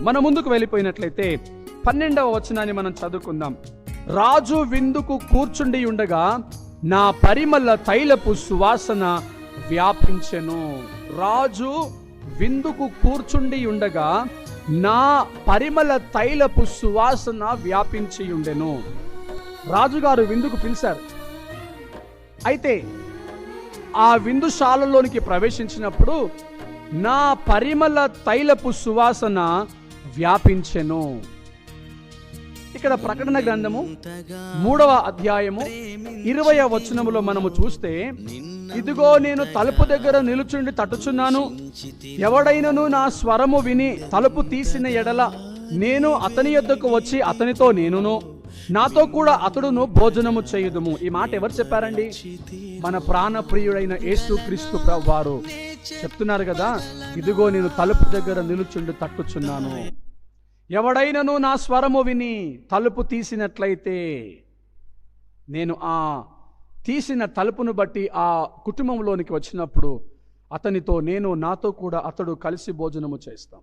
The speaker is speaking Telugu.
మన ముందుకు వెళ్ళిపోయినట్లయితే పన్నెండవ వచనాన్ని మనం చదువుకుందాం. రాజు విందుకు కూర్చుండి ఉండగా నా పరిమళ తైలపు సువాసన వ్యాపించెను. రాజు విందుకు కూర్చుండి ఉండగా నా పరిమళ తైలపు సువాసన వ్యాపించి ఉండెను. రాజుగారు విందుకు పిలిచారు. అయితే ఆ విందుశాలలోనికి ప్రవేశించినప్పుడు నా పరిమళ తైలపు సువాసన వ్యాపించెను. ఇక్కడ ప్రకటన గ్రంథము మూడవ అధ్యాయము ఇరవై వచనములో మనము చూస్తే ఇదిగో నేను తలుపు దగ్గర నిలుచుండి తట్టుచున్నాను ఎవడైనను నా స్వరము విని తలుపు తీసిన ఎడల నేను అతని యొద్దకు వచ్చి అతనితో నేనును. నాతో కూడా అతడును భోజనము చేయుదుము. ఈ మాట ఎవరు చెప్పారండి? మన ప్రాణ ప్రియుడైన యేసు క్రీస్తు వారు చెప్తున్నారు కదా ఇదిగో నేను తలుపు దగ్గర నిలుచుండి తట్టుచున్నాను. ఎవడైనను నా స్వరము విని తలుపు తీసినట్లయితే నేను ఆ తీసిన తలుపును బట్టి ఆ కుటుంబంలోనికి వచ్చినప్పుడు అతనితో నేను నాతో కూడా అతడు కలిసి భోజనము చేస్తాం.